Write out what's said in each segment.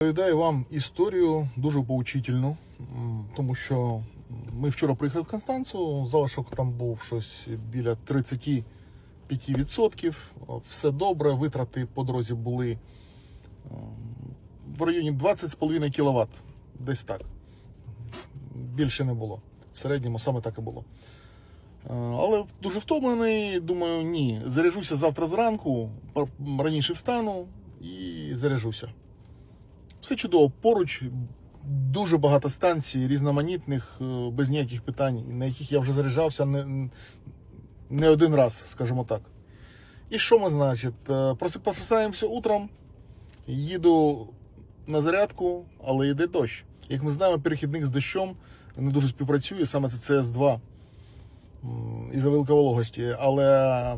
Розповідаю вам історію дуже поучительну, тому що ми вчора приїхали в Констанцію, залишок там був щось біля 35%. Все добре, витрати по дорозі були в районі 20,5 кВт. Десь так. Більше не було. В середньому саме так і було. Е, Але дуже втомлений, думаю, ні. Заряжуся завтра зранку, раніше встану і заряжуся. Все чудово. Поруч дуже багато станцій різноманітних, е, без ніяких питань, на яких я вже заряджався не, не один раз, скажімо так. І що ми, значить? Е, Просипаємося утром, їду на зарядку, але йде дощ. Як ми знаємо, перехідник з дощом не дуже співпрацює, саме це CS2 м, із-за великовологості. Але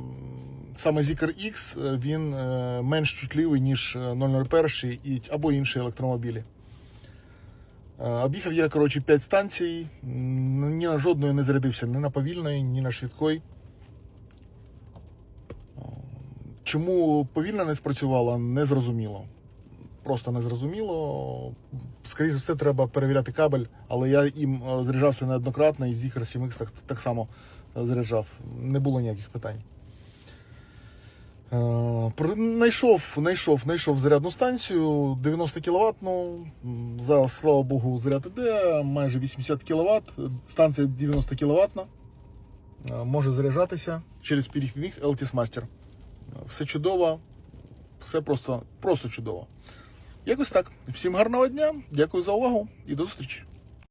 саме Zikr X е, він е, менш чутливий, ніж е, 001 і, або інші електромобілі. Е, Об'їхав я, коротше, 5 станцій, ні на жодної не зарядився, ні на повільної, ні на швидкої. Е, Чому повільно не спрацювала, не зрозуміло. Просто не зрозуміло. Скоріше все, треба перевіряти кабель, але я їм е, заряджався неоднократно і Zikr 7X так, так само е, заряджав. Не було ніяких питань. Е, Найшов, найшов, найшов зарядну станцію 90 кВт. За слава Богу, заряд іде, майже 80 кВт. Станція 90 кВт. Може заряджатися через перехідник LTS Master. Е, Все чудово, все просто, просто чудово. Якось так. Всім гарного дня, дякую за увагу і до зустрічі.